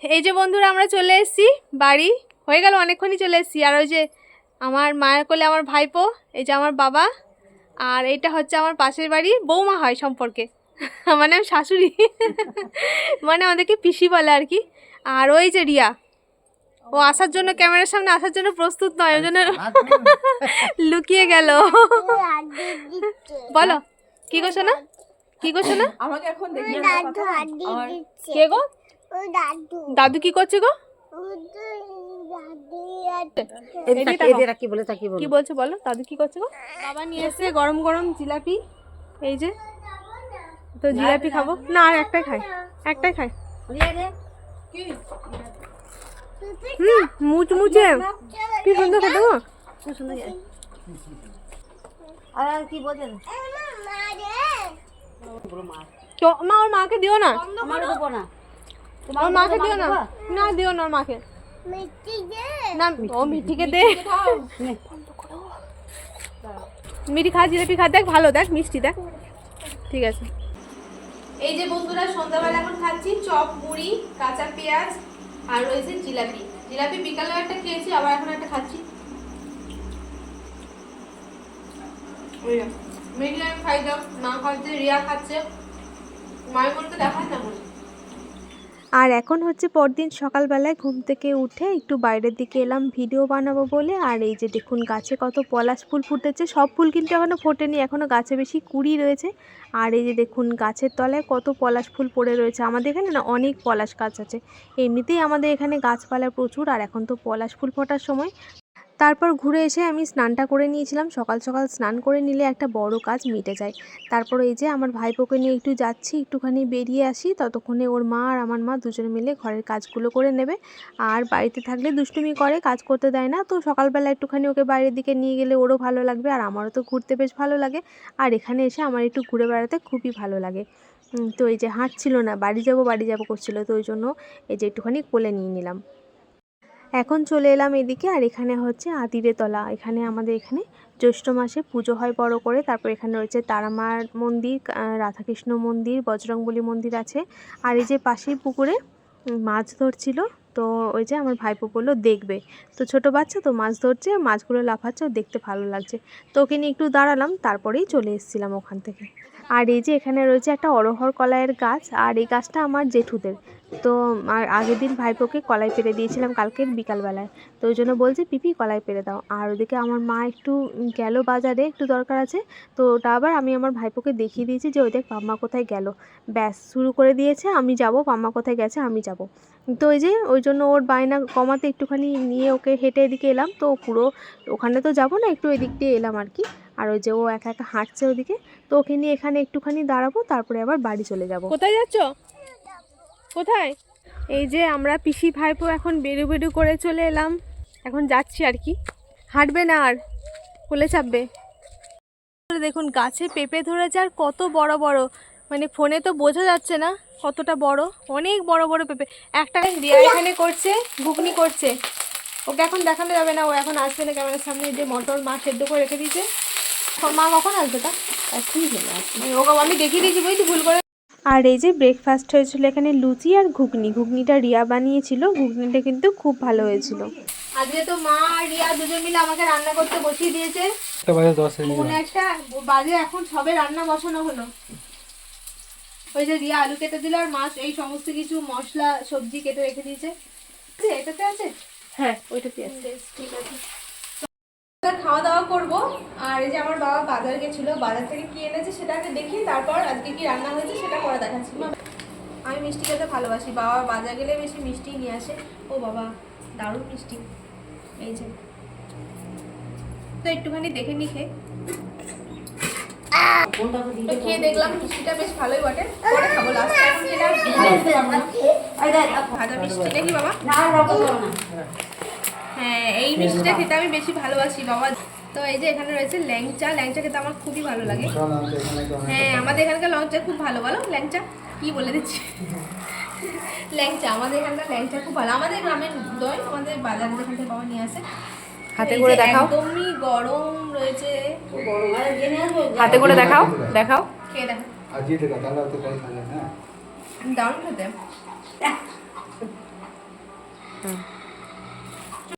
এই যে বন্ধুরা আমরা চলে এসেছি বাড়ি। হয়ে গেল অনেকক্ষণই চলে এসেছি। আর ওই যে আমার মায়ের কোলে আমার ভাইপো এই যে আমার বাবা আর এইটা হচ্ছে আমার পাশের বাড়ি। বৌমা হয় সম্পর্কে। মানে আমি শাশুড়ি। মানে আমাদেরকে পিসি বলে আর কি। আর ওই যে রিয়া। ও আসার জন্য ক্যামেরার সামনে আসার জন্য প্রস্তুত নয় ওই জন্য লুকিয়ে গেল। বলো কি করছ না কি করছ না আমাকে এখন দেখি কে গো? দাদু। দাদু কি করছে গো? কি বলে কি বলছো বলো? দাদু কি করছে গো? বাবা নিয়ে এসে গরম গরম জিলাপি। এই যে তো জিলাপি খাব? না আর একটাই খাই একটাই খাই। হুম মুচমুচে। কি সুন্দর খেতে গো? আর কি বলেন তো মা ওর মাকে দিও না। আমার দেবো না। ওর মাকে দিও না। না দিও না ওর মাকে। না ও মিঠিকে দে। মিঠি খা জিলাপি খা দেখ ভালো দেখ মিষ্টি দেখ। ঠিক আছে। এই যে বন্ধুরা সন্ধ্যাবেলা এখন খাচ্ছি চপ মুড়ি কাঁচা পেঁয়াজ আর রয়েছে জিলাপি। জিলাপি বিকালে একটা খেয়েছি আবার এখন একটা খাচ্ছি। আমি খাই দাও মা খাচ্ছে রিয়া খাচ্ছে। মায়ের মনে তো দেখায় না মনে আর এখন হচ্ছে পরদিন সকালবেলায় ঘুম থেকে উঠে একটু বাইরের দিকে এলাম, ভিডিও বানাবো বলে। আর এই যে দেখুন, গাছে কত পলাশ ফুল ফুটেছে, সব ফুল কিন্তু এখনও ফোটেনি এখনও গাছে বেশি কুড়ি রয়েছে। আর এই যে দেখুন, গাছের তলায় কত পলাশ ফুল পড়ে রয়েছে। আমাদের এখানে না অনেক পলাশ গাছ আছে। এমনিতেই আমাদের এখানে গাছপালা প্রচুর, আর এখন তো পলাশ ফুল ফোটার সময়। তারপর ঘুরে এসে আমি স্নানটা করে নিয়েছিলাম। সকাল সকাল স্নান করে নিলে একটা বড় কাজ মিটে যায়। তারপর এই যে আমার ভাইপোকে নিয়ে একটু যাচ্ছি, একটুখানি বেরিয়ে আসি। ততক্ষণে ওর মা আর আমার মা দুজনে মিলে ঘরের কাজগুলো করে নেবে। আর বাড়িতে থাকলে দুষ্টুমি করে, কাজ করতে দেয় না। তো সকালবেলা একটুখানি ওকে বাইরের দিকে নিয়ে গেলে ওরও ভালো লাগবে আর আমারও তো ঘুরতে বেশ ভালো লাগে। আর এখানে এসে আমার একটু ঘুরে বেড়াতে খুবই ভালো লাগে। তো এই যে হাঁটছিল না, বাড়ি যাব বাড়ি যাব করছিল। তো ওই জন্য এই যে একটুখানি কোলে নিয়ে নিলাম। এখন চলে এলাম এদিকে, আর এখানে হচ্ছে আদিরে তলা। এখানে আমাদের এখানে জ্যৈষ্ঠ মাসে পুজো হয় বড় করে। তারপর এখানে রয়েছে তারামার মন্দির রাধাকৃষ্ণ মন্দির, বজরংবলী মন্দির আছে। আর এই যে পাশেই পুকুরে মাছ ধরছিল, তো ওই যে আমার ভাইপো বলল, দেখবে। তো ছোট বাচ্চা তো মাছ ধরছে, মাছগুলো লাফাচ্ছে দেখতে ভালো লাগছে। তো ওকে নিয়ে একটু দাঁড়ালাম, তারপরেই চলে এসেছিলাম ওখান থেকে। আর এই যে এখানে রয়েছে একটা অরহর কলাইয়ের গাছ, আর এই গাছটা আমার জেঠুদের। তো আর আগের দিন ভাইপোকে কলাই পেরে দিয়েছিলাম কালকের বিকালবেলায়। তো ওই জন্য বলছে, পিপি, কলাই পেরে দাও। আর ওদিকে আমার মা একটু গেল বাজারে, একটু দরকার আছে। তো ওটা আবার আমি আমার ভাইপোকে দেখিয়ে দিয়েছি যে, ওই দেখ, পাম্মা কোথায় গেল? ব্যাস, শুরু করে দিয়েছে, আমি যাব, পাম্মা কোথায় গেছে, আমি যাব। তো ওই যে, ওই জন্য ওর বায়না কমাতে একটুখানি নিয়ে ওকে হেঁটে এদিকে এলাম। তো পুরো ওখানে তো যাব না, একটু এদিক দিয়ে এলাম আর কি। আর ওই যে ও একা একা হাঁটছে ওদিকে। তো ওকে নিয়ে এখানে একটুখানি দাঁড়াবো, তারপরে আবার বাড়ি চলে যাব। কোথায় যাচ্ছ? কোথায়? এই যে আমরা পিসি ভাইপো এখন বেরু বেরু করে চলে এলাম। এখন যাচ্ছি আর কি। হাঁটবে না আর কোলে চাপবে। দেখুন গাছে পেঁপে ধরেছে আর কত বড় বড়। মানে ফোনে তো বোঝা যাচ্ছে না কতটা বড়। অনেক বড় বড় পেঁপে। একটা রিয়া এখানে করছে ঘুগনি করছে। ওকে এখন দেখানো যাবে না ও এখন আসবে না ক্যামেরার সামনে। যে মটর মা সেদ্ধ করে রেখে দিয়েছে। মা কখন আসবে তা? ওকে আমি দেখিয়ে দিয়েছি বুঝলি? ভুল করে আর এই যে ব্রেকফাস্ট হয়েছিল এখানে লুচি আর ঘুগনি। ঘুগনিটা রিয়া বানিয়েছিল। ঘুগনিটা কিন্তু খুব ভালো হয়েছিল। আজকে তো মা আর রিয়া দুজন মিলে আমাকে রান্না করতে বসিয়ে দিয়েছে। একটা বাজে দশ মিনিট কোনো একটা বাজে এখন সবে রান্না বসানো হলো। ওই যে রিয়া আলু কেটে দিল আর মাছ এই সমস্ত কিছু মশলা সবজি কেটে রেখে দিয়েছে। এটাতে আছে? হ্যাঁ ওইটাতে আছে। বেশ ঠিক আছে। খাওয়া দাওয়া করব। আর এই যে আমার বাবা বাজার গেছিল বাজার থেকে কি এনেছে সেটাকে দেখি তারপর আজকে কি রান্না হয়েছে সেটা করে দেখাচ্ছি। আমি মিষ্টি খেতে ভালোবাসি বাবা বাজার গেলে বেশি মিষ্টি নিয়ে আসে। ও বাবা দারুণ মিষ্টি। এই যে। তো একটুখানি দেখে নি খেয়ে। খেয়ে দেখলাম মিষ্টিটা বেশ ভালোই বটে। পরে খাব লাস্টে ভাজা মিষ্টি দেখি বাবা? হ্যাঁ এই মিষ্টিটা খেতে আমি বেশি ভালোবাসি বাবা। তো এই যে এখানে রয়েছে ল্যাংচা। ল্যাংচা খেতে আমার খুবই ভালো লাগে। হ্যাঁ আমাদের এখানকার ল্যাংচা খুব ভালো বলো? ল্যাংচা? কি বলে দিচ্ছি? ল্যাংচা আমাদের এখানকার ল্যাংচা খুব ভালো। আমাদের গ্রামের দই আমাদের বাজারে যেখান থেকে বাবা নিয়ে আসে। হাতে করে দেখাও। একদমই গরম রয়েছে। হাতে করে দেখাও দেখাও। খেয়ে দেখো। আজই দেখা তাহলে তো কল খাবে না দারুণ খেতে। হুম।